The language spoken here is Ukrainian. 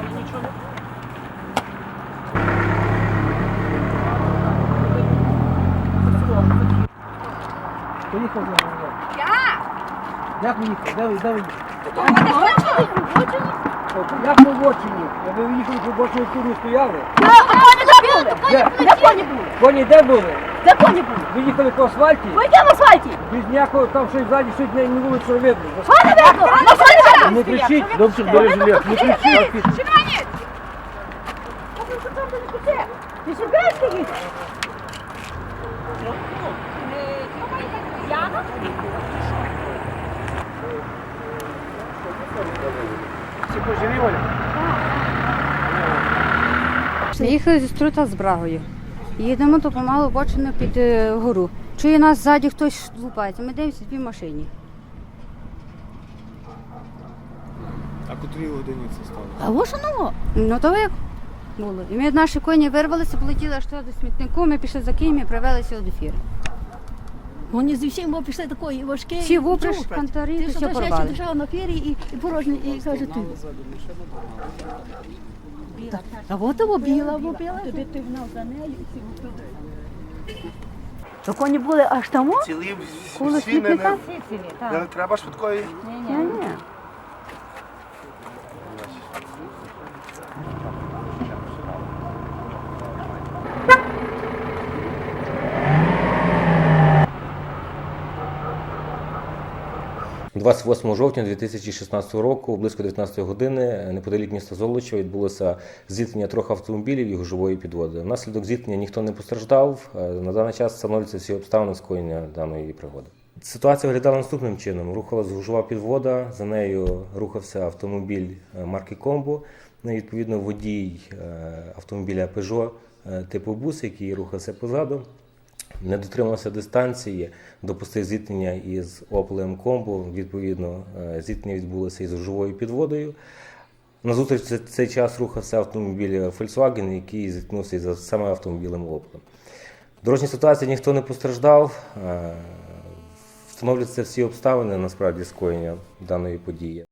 там нічого не Поїхав за мною. Я? Як їхали? Де ви, де ви їхали? То? Як ми в очині? Я ви їхали по бочину туру стояли? Де коні були? Коні де були? Де коні були? Ви їхали по асфальті? Ви йдемо в асфальті! Без ніякого там щось ззаді, щось не, не було що видно. Що не видно? Ну що не видно? Не кричіть, добре, бери жилет, не кричіть. Шиманіць! Ти ще гречки їдеш? Яна? Їхали зі струта з Брагою. Їдемо то помалу бочину під е, гору. Чує нас ззаді хтось лупається. Ми дивимося дві машині. А котрій годині це сталося? А ось воно. Ну то як було. І ми наші коні вирвалися, полетіли аж туди до смітнику, ми пішли за кіньми і привелися до фіри. Вони з усім бо пішли такої важкі. Всі вуприш, кантарі, Ти що все ще порвали. держав на фері і, і порожні, і каже ти. А от його біла, бо біла. Туди ти гнав за нею і всі туди. То коні були аж тому? Цілі всі не, не, не треба швидкої. Ні, ні. – 28 жовтня 2016 року, близько 19 години, неподалік міста Золочева відбулося зіткнення трьох автомобілів і гужової підводи. Внаслідок зіткнення ніхто не постраждав. Е, На даний час встановлюються всі обставини скоєння даної пригоди. Ситуація виглядала наступним чином: рухалась гужова підвода, за нею рухався автомобіль е, марки Комбо. Ну, відповідно, водій е, автомобіля Peugeot типу бус, який рухався позаду, не дотримався дистанції, допустив зіткнення із Opel Комбо. Відповідно, е, зіткнення відбулося із живою підводою. Назустріч цей час рухався автомобіль Volkswagen, який зіткнувся із саме автомобілем Opel. В дорожній ситуації ніхто не постраждав. Е, Встановлюються всі обставини насправді скоєння даної події.